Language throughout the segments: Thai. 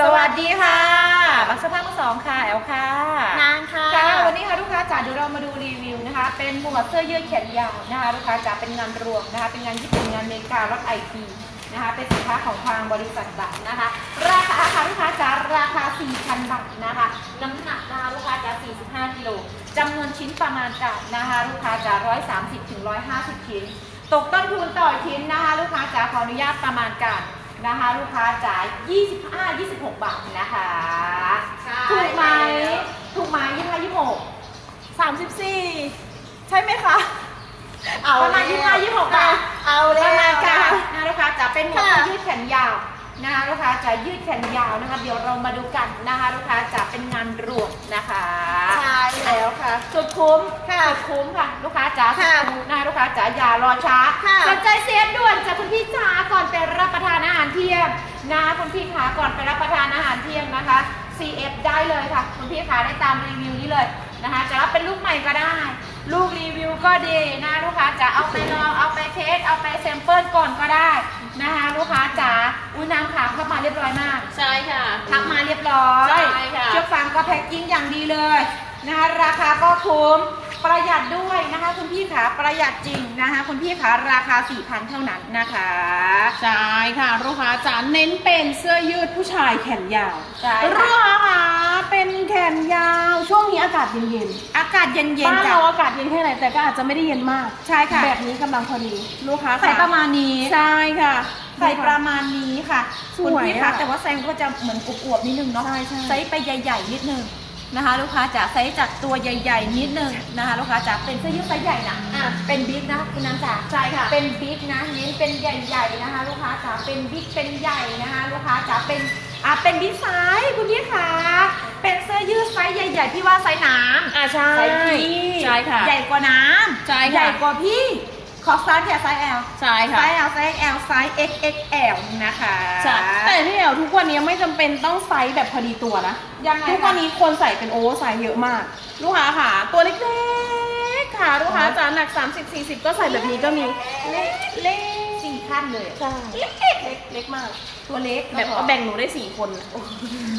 สวัสดีค่ะ บักสภาพมือสองค่ะ แอลค่ะ นางค่ะ ค่ะ วันนี้ค่ะลูกค้าจ๋าเดี๋ยวเรามาดูรีวิวนะคะ เป็นหมวดเสื้อยืดแขนยาวนะคะ ลูกค้าจ๋าเป็นงานรวมนะคะ เป็นงานญี่ปุ่นงานอเมริกาลดไอทีนะคะ เป็นสินค้าของทางบริษัทบัตรนะคะ ราคาค่ะลูกค้าจ๋าราคา 4,000 บาทนะคะ น้ำหนักนะคะลูกค้าจ๋า45กิโลจำนวนชิ้นประมาณการนะคะ ลูกค้าจ๋า130ถึง150 ชิ้น ตกต้นทุนต่อชิ้นนะคะ ลูกค้าจ๋าขออนุญาตประมาณการ นะคะ ลูกค้าจ๋า25 26 บาทนะคะใช่ถูกไหมแล้วถูกไหมยี่ห้ายี่หกสามสิบสี่ใช่ไหมคะประมาณยี่ห้ายี่หกบาท เอาปเลยระมาณการนะลูกค้าจะเป็นหมวดค่ะยืดแขนยาวนะคะลูกค้าจะยืดแขนยาวนะคะ เดี๋ยวเรามาดูกันนะคะ ลูกค้าจะเป็นงานรวมนะคะใช่แล้วค่ะสุดคุ้มค่ะสุดคุ้มค่ะ ลูกค้าจ๋าสุดค่ะคุ้มนะคะลูกค้าจ๋าอย่ารอช้าค่ะสนใจเซฟด่วนจากคุณพี่จ๋าก่อนไปรับประ ทานอาหารเที่ยงนะคะคุณพี่ขาก่อนไปรับประทานอาหารเที่ยงนะคะ CF ได้เลยค่ะ คุณพี่ขาได้ตามรีวิวนี้เลยนะคะจะรับเป็นลูกใหม่ก็ได้ ลูกรีวิวก็ดีนะลูกค้าจะเอาไปลองเอาไปเทสเอาไปแซมเปิลก่อนก็ได้นะคะลูกค้าจ๋าอุ้ยน้ำขาเข้ามาเรียบร้อยมากใช่ค่ะทักมาเรียบร้อยใช่ค่ะเชือกฟางก็แพ็คกิ้งอย่างดีเลยนะคะราคาก็คุ้ม ประหยัดด้วยนะคะ คุณพี่ขาประหยัดจริงนะคะ คุณพี่ขาราคา 4,000 เท่านั้นนะคะ ใช่ค่ะลูกค้าจ๋าเน้นเป็นเสื้อยืดผู้ชายแขนยาวใช่ลูกค่ะค้าค่ะเป็นแขนยาว ช่วงนี้อากาศเย็นอากาศเย็ๆนบ้านๆจ้ะ เราอากาศเย็นแค่ไหนแต่ก็อาจจะไม่ได้เย็นมากใช่ค่ะ แบบนี้กำลังพอดีลูกค้าใส่ค่ะประมาณนี้ ใช่ค่ะ ใส่ประมาณนี้ค่ะสคุณวยพี่อะคะแต่ว่าไซส์ก็จะเหมือนอวบๆนิดนึงเนาะใช่ใช่ ไซส์ไปใหญ่ ๆ นิดนึง นะคะ ลูกค้าจะไซส์จากตัวใหญ่ ๆ นิดนึงนะคะลูกค้าจะเป็นเสื้อยืดไซส์ใหญ่นะอะเป็นบิ๊กนะคุณน้ำจ๋าใช่ค่ะเป็นบิ๊กนะเน้นเป็นใหญ่ๆนะคะ ลูกค้าจ๋าเป็นบิ๊กเป็นใหญ่นะคะ ลูกค้าจ๋าเป็นอะเป็นบิ๊กไซส์คุณพี่คะเป็นเสื้อยืดไซส์ใหญ่ๆพี่ว่าไซส์น้ำอะใช่ไซส์พี่ใช่ค่ะ ใหญ่กว่าน้ำใช่ค่ะใหญ่กว่าพี่ ขอไซส์แค่ไซส์ L ใช่ไซค่ะส์ L ไซส์ L ไซส์ XXL นะคะใช่แต่ที่แอวทุกวันนี้ไม่จำเป็นต้องไซส์แบบพอดีตัวนะ ยังไงทุกวันนี้ควรใส่เป็นโอเวอร์ไซส์เยอะมาก ลูกค้าค่ะตัวเล็กๆค่ะ ลูกค้าจ๋าหนัก 30 40 ก็ใส่แบบนี้ก็มีเล็กเล็กสี่ขั้นเลยใช่เล็กเล็กเล็กมาก ตัวเล็กแบบเอาแบ่งหนูได้สี่คน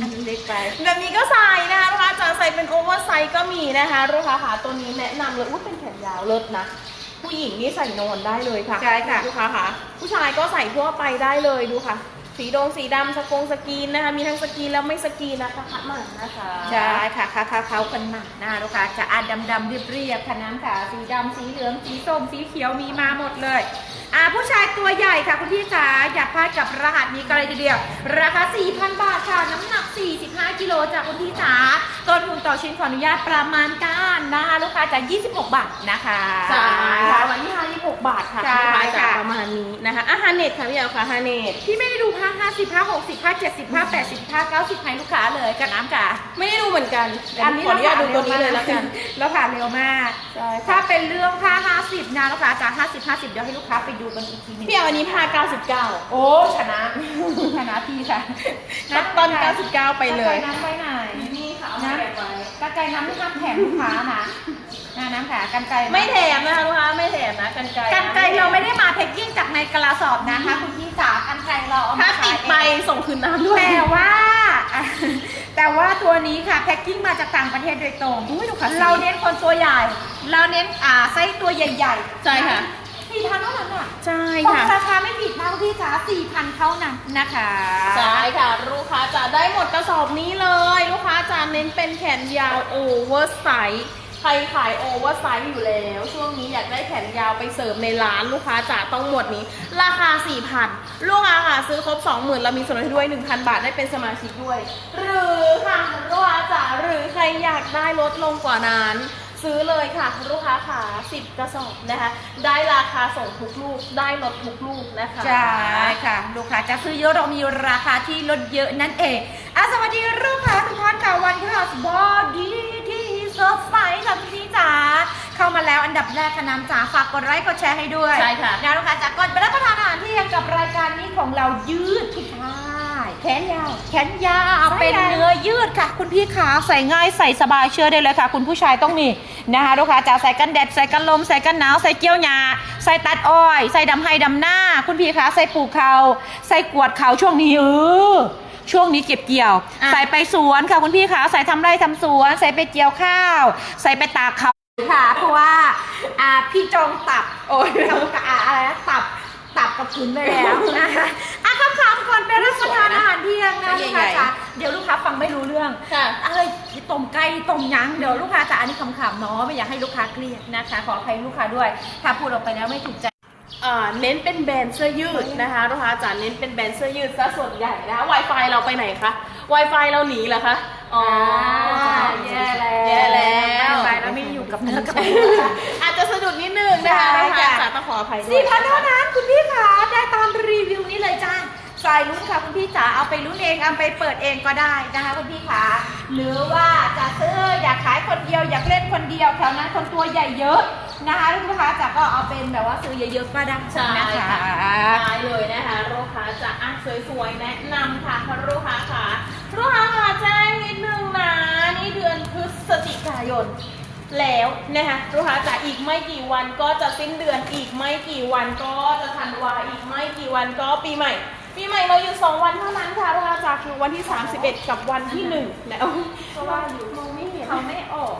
อันนี้เล็กไป แบบนี้ก็ใส่นะคะลูกค้าจ๋าใส่เป็นโอเวอร์ไซส์ก็มีนะคะลูกค้าค่ะตัวนี้แนะนำเลยอุ้ยเป็นแขนยาวเลิศนะ ผู้หญิงนี่ใส่นอนได้เลยค่ะใช่ค่ะลูกค้าค่ะ ผู้ชายก็ใส่ทั่วไปได้เลยดูค่ะ สีดงสีดำสกงสกรีนนะคะ มีทั้งสกรีนแล้วไม่สกรีนนะคะคัดมานะคะใช่ค่ะค่ะค่ะเขากันมานะคะลูกค้าจะอ่านดำๆเรียบๆค่ะน้ำค่ะ สีดำสีเหลืองสีส้มสีเขียวมีมาหมดเลยอ่า ผู้ชายตัวใหญ่ค่ะคุณพี่จ๋าอย่าพลาดกับรหัสนี้กันเลยทีเดียว ราคา 4,000 บาทค่ะ น้ำหนัก 45 กิโลจากคุณพี่จ๋าต้นทุนต่อชิ้นขออนุญาตประมาณการนะคะลูกค้าจะ26 บาทนะคะใช่ค่ะวันที่56บาทค่ะใช่ลูกค้าจ๋าค่ะประมาณนี้นะคะอาหารเน็ตค่ะพี่เอ๋ค่ะฮาเน็ตพี่ไม่ได้ดูผ้า50ผ้า60ผ้า70ผ้า80ผ้า90ให้ลูกค้าเลยกับน้ำค่ะไม่ได้ดูเหมือนกันอันนี้ขออนุญาตดูตัวนี้เลยแล้วกันแล้วผ่านเร็วมากใช่ค่ะถ้าเป็นเรื่องผ้า50นะลูกค้าจาก50 50 เดี๋ยวให้ลูกค้าไปดูกันอีกทีหนึงพี่เอ๋วันนี้พา99 โอ้ชนะชนะพี่ค่ะนับต้น99 ไปเลยกระจาน้ำไว้ไหน นี่ค่ะน้ำกระจายน้ำไม่ห้ามแถมลูกค้านะนะน้ำค่ะกันไกลไม่แถมนะคะลูกค้าไม่แถมนะกันไกลกันไกลเราไม่ได้มาแพ็กกิ้งจากในกระสอบนะคะคุณพี่จ๋ากันไกลเราเอาถ้ามาติขายดเองไปส่งคืนน้ำด้วย แต่ว่า แต่ว่าตัวนี้ค่ะแพ็กกิ้งมาจากต่างประเทศโดยตรงอุ้ยดูค่ะเราเน้นคนตัวใหญ่ เราเน้นอ่าไส้ตัวใหญ่ๆใช่ค่ะสี่พันเท่า นั้นอะใช่บอกค่ะ ราคาไม่ผิดนะพี่จ๋าสี่พันเท่านั้นนะคะใช่ค่ะ ลูกค้าจะได้หมดกระสอบนี้เลย ลูกค้าจะเน้นเป็นแขนยาวโอเวอร์ไซส์ใครขายโอเวอร์ไซส์อยู่แล้ว ช่วงนี้อยากได้แขนยาวไปเสริมในร้านลูกค้าจะต้องหมดนี้ ราคา 4,000 ลูกค้าค่ะซื้อครบ 20,000เรามีส่วนลดให้ด้วย 1,000 บาทได้เป็นสมาชิกด้วย หรือค่ะลูกค้าจ๋าหรือใครอยากได้ลดลงกว่านั้น ซื้อเลยค่ะ ลูกค้าขา10กระสอบนะคะ ได้ราคาส่งทุกลูก ได้ลดทุกลูกนะคะ ใช่ค่ะ ลูกค้าจะซื้อเยอะเรามีราคาที่ลดเยอะนั่นเองอะสวัสดีลูกค้าทุกท่านค่ะวันพฤหัสบดีที่สดใสค่ะพี่จ๋าเข้ามาแล้วอันดับแรกค่ะน้ำจ๋าฝากกดไลค์กดแชร์ให้ด้วยใช่ค่ะนะลูกค้าจ๋าก่อนไปรับประทานอาหารเที่ยงกับรายการนี้ของเรายืดที่ค่าย แขนยาว แขนยาวใช่เป็นค่ะเนื้อยืดค่ะ คุณพี่ขาใส่ง่ายใส่สบายเชื่อได้เลยค่ะ คุณผู้ชายต้องมีนะคะลูกค้าจ๋าใส่กันแดดใส่กันลมใส่กันหนาวใส่เกี้ยวหยาใส่ตัดอ้อย ใส่ดำไห้ดำหน้า คุณพี่ขาใส่ปลูกเขาใส่กวดเขาช่วงนี้เออช่วงนี้เก็บเกี่ยว อะ ใส่ไปสวนค่ะคุณพี่คะใส่ทำไร่ทำสวน ใส่ไปเกี่ยวข้าว ใส่ไปตากเขา ค่ะ เพราะว่าอ่าพี่จองตับโอ้ยจองกะอะไรนะตับตับกับขุนไปแล้วนะคะ เที่ยงนะลูกค้าจ๋าเดี๋ยวลูกค้าฟังไม่รู้เรื่องค่ะเอ้ยต้มไก่ต้มหยังเดี๋ยวลูกค้าจะอันนี้คำๆเนาะไม่อยากให้ลูกค้าเครียดนะคะ ขออภัยลูกค้าด้วย ถ้าพูดออกไปแล้วไม่ถูกใจอ่าเน้นเป็นแบรนด์เสื้อยืดนะคะลูกค้าจ๋าเน้นเป็นแบรนด์เสื้อยืดซะส่วนใหญ่นะคะ Wi-Fi เราไปไหนคะ Wi-Fi เราหนีเหรอคะอ๋อแย่แล้วแย่แล้วไปแล้วไม่อยู่กับเนื้อกับตัวอาจจะสะดุดนิดนึงนะคะใช่ลูกค้าค่ะจ๋าต้องขออภัยด้วสี่ยพันเท่านั้นคุณพี่ขาได้ตามรีวิวนี้เลยจ้า สายลุ้นค่ะคุณพี่จ๋าเอาไปลุ้นเองเอาไปเปิดเองก็ได้นะคะคุณพี่ขาหรือว่าจะซื้ออยากขายคนเดียวอยากเล่นคนเดียวแถวนั้นคนตัวใหญ่เยอะนะคะลูกค้าจ๋าก็เอาเป็นแบบว่าซื้อเยอะๆก็ได้ใช่นะคะได้เลยนะคะลูกค้าจะอะสวยๆแนะนำค่ะลูกค้าค่ะลูกค้าค่ะแจ้งนิดนึงนะนี่เดือนพฤศจิกายนแล้วนะคะลูกค้าจ๋าอีกไม่กี่วันก็จะสิ้นเดือนอีกไม่กี่วันก็จะธันวาอีกไม่กี่วันก็ปีใหม่ ปีใหม่เราอยู่สองวันเท่านั้นค่ะลูกค้าจ๋าคือวันที่ 31 กับวันที่ 1 แล้วเพราะว่าอยู่มองไม่เห็นเขาไม่ออก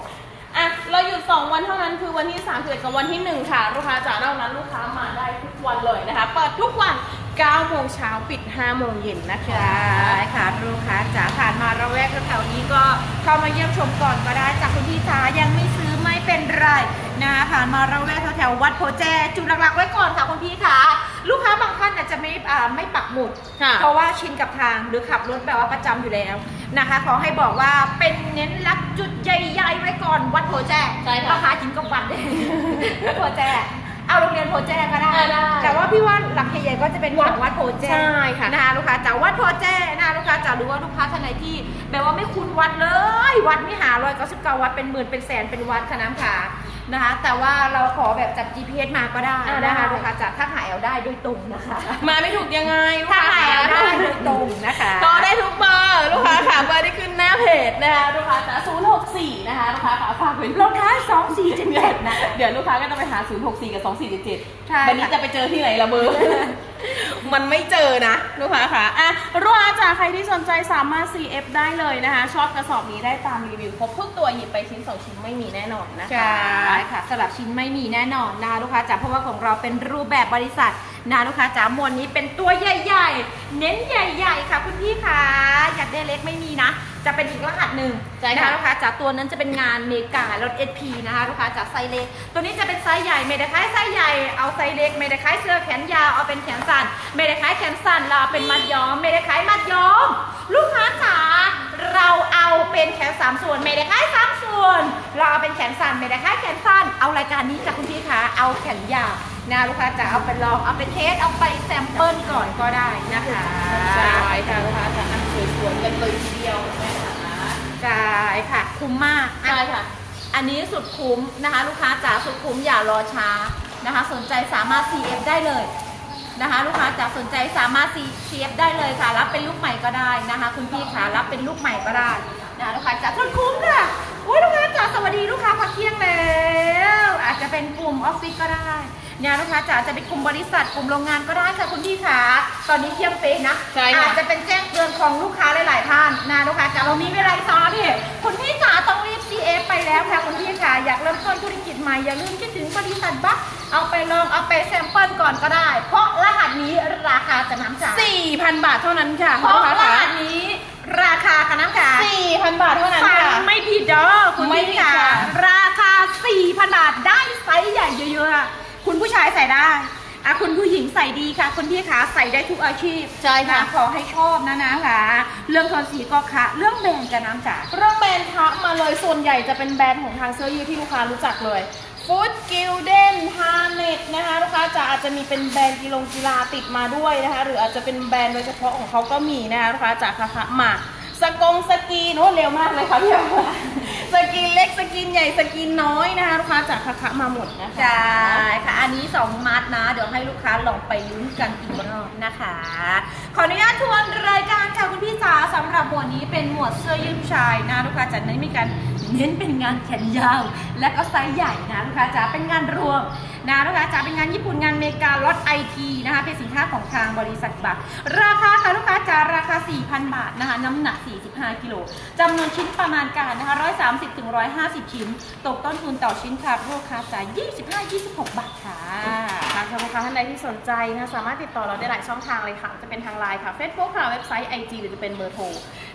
อะเราหยุด2วันเท่านั้นคือวันที่3เกับวันที่ 1 ค่ะ ลูกค้าจ๋านอกนั้นลูกค้ามาได้ทุกวันเลยนะคะ เปิดทุกวัน9โมงเช้าปิด5โมงเย็นนะคะใช่ค่ะลูกค้าจ๋าผ่านมาระแวกแถวๆนี้ก็เข้ามาเยี่ยมชมก่อนก็ได้จากคุณพี่จ๋ายังไม่ซื้อไม่ เป็นไรนะคะผ่านมาระแวกแถวๆวัดโพแจจุดหลักๆไว้ก่อนค่ะคุณพี่ค่ะ ลูกค้าบางท่านอาจจะไม่อ่าไม่ปักหมุด ค่ะ เพราะว่าชินกับทางหรือขับรถแบบว่าประจำอยู่แล้วนะคะ ขอให้บอกว่าเป็นเน้นรักจุดใหญ่ๆไว้ก่อนวัดโพแจใช่ค่ะ ราคาจินกับวัดเลยโพแจ เอาโรงเรียนโพแจก็ได้ได้แต่ว่าพี่ว่าหลักใหญ่ๆก็จะเป็นของวัดโพแจใช่ค่ะนะคะลูกค้าจ๋าวัดโพแจนะคะลูกค้าจ๋าหรือว่าลูกค้าท่านไหนที่แบบว่าไม่คุ้นวัดเลย วัดไม่หาร้อยเก้าสิบเก้าวัดเป็นหมื่นเป็นแสนเป็นวัดค่ะน้ำขา นะคะ แต่ว่าเราขอแบบจับ GPS มาก็ได้อ่าได้ นะคะลูกค้าจ๋าถ้าหายเอาได้ด้วยตรงนะคะมาไม่ถูกยังไงลูกถ้าค้าหายเอาได้ได้ด้วยตรงนะคะต่อได้ทุกเบอร์ลูกค้าค่ะเบอร์ที่ขึ้นหน้าเพจนะคะลูกค้าจ๋า064 นะคะลูกค้าค่ะฝากไว้รองเท้าสองสี่เจ็ดเจ็ดนะคะ เดี๋ยวลูกค้าก็จะไปหา 064 กับ 2477ใช่ค่ะวันนี้จะไปเจอที่ไหนละเบอร์ มันไม่เจอนะลูกค้าค่ะอะลูกค้าจ๋าใครที่สนใจสามารถ CF ได้เลยนะคะ ชอบกระสอบนี้ได้ตามรีวิวครบทุกตัวหยิบไปชิ้นสองชิ้นไม่มีแน่นอนนะคะใช่ค่ะสลับชิ้นไม่มีแน่นอนนะลูกค้าจ๋าเพราะว่าของเราเป็นรูปแบบบริษัทนะลูกค้าจ๋ามวลนี้เป็นตัวใหญ่ ๆ เน้นใหญ่ ๆ ค่ะคุณพี่คะอยากได้เล็กไม่มีนะ จะเป็นอีกรหัสหนึ่งใช่นะค่ะคะลูกค้าจ๋าตัวนั้นจะเป็นงานเมกาลด SP นะคะลูกค้าจ๋าไซส์เล็ก ตัวนี้จะเป็นไซส์ใหญ่ไม่ได้คล้ายไซส์ใหญ่เอาไซส์เล็กไม่ได้คล้ายเสื้อแขนยาวเอาเป็นแขนสั้นไม่ได้คล้ายแขนสั้นเราเอาเป็นมัดย้อมไม่ได้คล้ายมัดย้อม ลูกค้าจ๋าเราเอาเป็นแขนสามส่วนไม่ได้คล้ายสามส่วน เราเอาเป็นแขนสั้นไม่ได้คล้ายแขนสั้นเอารายการนี้จากคุณพี่คะเอาแขนยาวนะลูกค้าจ๋าเอาไปลองเอาไปเทสเอาไปแซมเปิลก่อนก็ได้นะคะใช่ค่ะลูกค้าจ๋าอะสวยๆกันเลยทีเดียวแม่ค่ะใช่ค่ะ คุ้มมากอะใช่ค่ะ อันนี้สุดคุ้มนะคะ ลูกค้าจ๋าสุดคุ้มอย่ารอช้านะคะ สนใจสามารถ CF ได้เลยนะคะ ลูกค้าจ๋าสนใจสามารถ CF ได้เลยค่ะรับเป็นลูกใหม่ก็ได้นะคะ คุณพี่ค่ะรับเป็นลูกใหม่ก็ได้นะคะลูกค้าจ๋าสุดคุ้มค่ะ โอ้ยลูกค้าจ๋าสวัสดีลูกค้าพักเที่ยงแล้ว อาจจะเป็นกลุ่มออฟฟิศก็ได้เนี่ยลูกค้าจ๋าจะเป็นกลุ่มบริษัทกลุ่มโรงงานก็ได้ค่ะคุณพี่ค่ะตอนนี้เที่ยงเป๊ะนะใช่ค่ะ อาจจะเป็นแจ้งเตือนของลูกค้าหลาย ๆ ท่านนะลูกค้าจ๋าเรามีเวลาอีกสองนาทีคุณพี่จ๋าต้องรีบ CF ไปแล้วค่ะคุณพี่ค่ะอยากเริ่มต้นธุรกิจใหม่อย่าลืมคิดถึงบริษัทบัคเอาไปลองเอาไปแซมเปิลก่อนก็ได้ เพราะรหัสนี้ราคาจะน้ำจ๋า4,000 บาทเท่านั้นค่ะเพลูราะกค้ารหัค่ะสนี้ ราคาค่ะน้ำจ๋า4,000 บาทเท่านั้นฟัค่ะงไม่ผิดเด้อคุณไม่พี่ผิดค่ะ ค่ะราคา 4,000 บาทได้ไซส์ใหญ่เยอะๆอะคุณผู้ชายใส่ได้อะคุณผู้หญิงใส่ดีค่ะคุณพี่ขาใส่ได้ทุกอาชีพใช่ค่ะ นขอให้ชอบนะนะค่ะเรื่องโทนสีก็ค่ะ เรื่องแบรนด์กับน้ำจ๋า เรื่องแบรนด์ทักมาเลยส่วนใหญ่จะเป็นแบรนด์ของทางเสื้อยืดที่ลูกค้ารู้จักเลย ฟู้ดกิลเด้นฮาร์เน็ตนะคะลูกค้าจะอาจจะมีเป็นแบรนด์กีฬงกีฬาติดมาด้วยนะคะ หรืออาจจะเป็นแบรนด์โดยเฉพาะของเขาก็มีนะคะลูกค้าจากคาคามาสกงสกีนโอ้เร็วมากเลยค่ะพี่สกินเล็กสกินใหญ่สกินน้อยนะคะลูกค้าจากคาคามาหมดนะคะใช่ค่ะ อันนี้ 2 มัดนะ เดี๋ยวให้ลูกค้าลองไปลุ้นกันอีกรอบนะคะ ขออนุญาตทวนรายการค่ะคุณพี่จ๋าสำหรับหมวดนี้เป็นหมวดเสื้อยืดชายนะลูกค้าจะเน้นมีการเน้นเป็นงานแขนยาว และก็ไซส์ใหญ่นะลูกค้าจ๋าเป็นงานรวม นะลูกค้าจ๋าเป็นงานญี่ปุ่นงานเมกาลดไอทีนะคะเป็นสินค้าของทางบริษัทบัตรราคาค่ะลูกค้าจ๋าราคา 4,000 บาทนะคะน้ำหนัก 45 กิโลจำนวนชิ้นประมาณการนะคะ 130ถึง150 ชิ้น ตกต้นทุนต่อชิ้นค่ะลูกค้าจ่าย25-26 บาทค่ะค่ะสำหรับลูกค้าท่านใดที่สนใจนะคะสามารถติดต่อเราได้หลายช่องทางเลยค่ะ จะเป็นทางไลน์ค่ะ Facebook ค่ะเว็บไซต์ IG หรือจะเป็นเบอร์โทร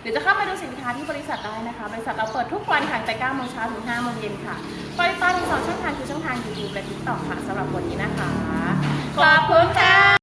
หรือจะเข้ามาดูสินค้าที่บริษัทได้นะคะ บริษัทเราเปิดทุกวันค่ะตั้งแต่9โมงเช้าถึง5โมงเย็นค่ะบริกาทั้งสองช่องทางคือช่องทาง YouTube และ TikTok ค่ะสำหรับวันนี้นะคะ ขอบคุณค่ะ